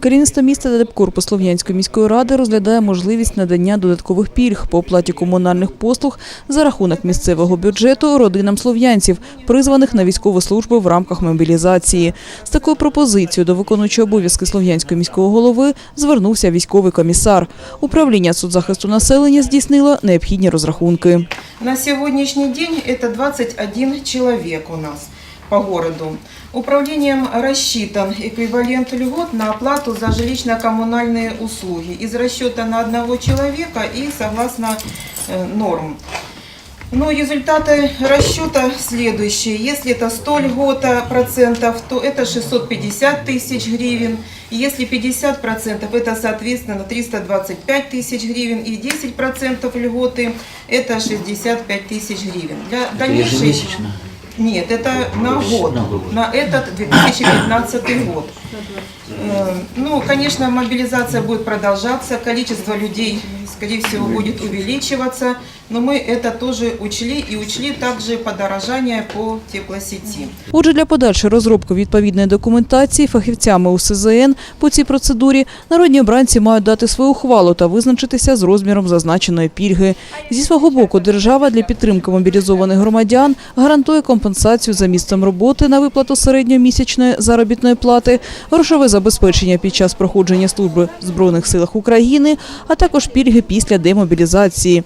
Керівництво міста та Слов'янської міської ради розглядає можливість надання додаткових пільг по оплаті комунальних послуг за рахунок місцевого бюджету родинам слов'янців, призваних на військову службу в рамках мобілізації. З такою пропозицією до виконуючого обов'язки Слов'янського міського голови звернувся військовий комісар. Управління соцзахисту населення здійснило необхідні розрахунки. На сегодняшний день это 21 человек у нас по городу. Управлением рассчитан эквивалент льгот на оплату за жилищно-коммунальные услуги из расчета на одного человека и согласно э, норм. Но результаты расчета следующие. Если это 100 льгота процентов, то это 650 тысяч гривен. Если 50 процентов, это соответственно 325 тысяч гривен. И 10 процентов льготы, это 65 тысяч гривен. Для дальнейшей... Ежемесячно? Нет, это на год. На год. На этот 2015 год. Э, Ну, конечно, мобилизация будет продолжаться, количество людей, скорее всего, будет увеличиваться, но мы это тоже учли и учли также подорожание по теплосети. Отже, для подальшої розробки відповідної документації фахівцями УСЗН по цій процедурі народні обранці мають дати свою ухвалу та визначитися з розміром зазначеної пільги. Зі свого боку, держава для підтримки мобілізованих громадян гарантує компенсацію за місцем роботи на виплату середньомісячної заробітної плати, грошове забезпечення під час проходження служби в Збройних силах України, а також пільги після демобілізації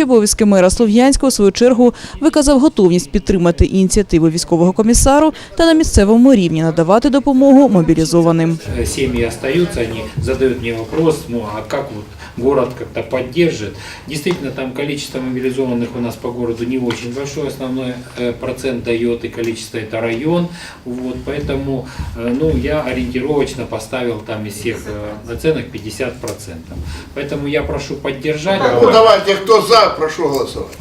Виконуючий обов'язки мера Слов'янського, в свою чергу, виказав готовність підтримати ініціативу військового комісару та на місцевому рівні надавати допомогу мобілізованим. Э, семьи остаются, они задают мне вопрос, ну а как вот город как-то поддержит. Действительно, там количество мобилизованных у нас по городу не очень большое, основной э, процент дает и количество это район, вот, поэтому э, ну, я ориентировочно поставил там из всех э, оценок 50%. Поэтому я прошу поддержать. Ну давайте, кто за, прошу голосовать.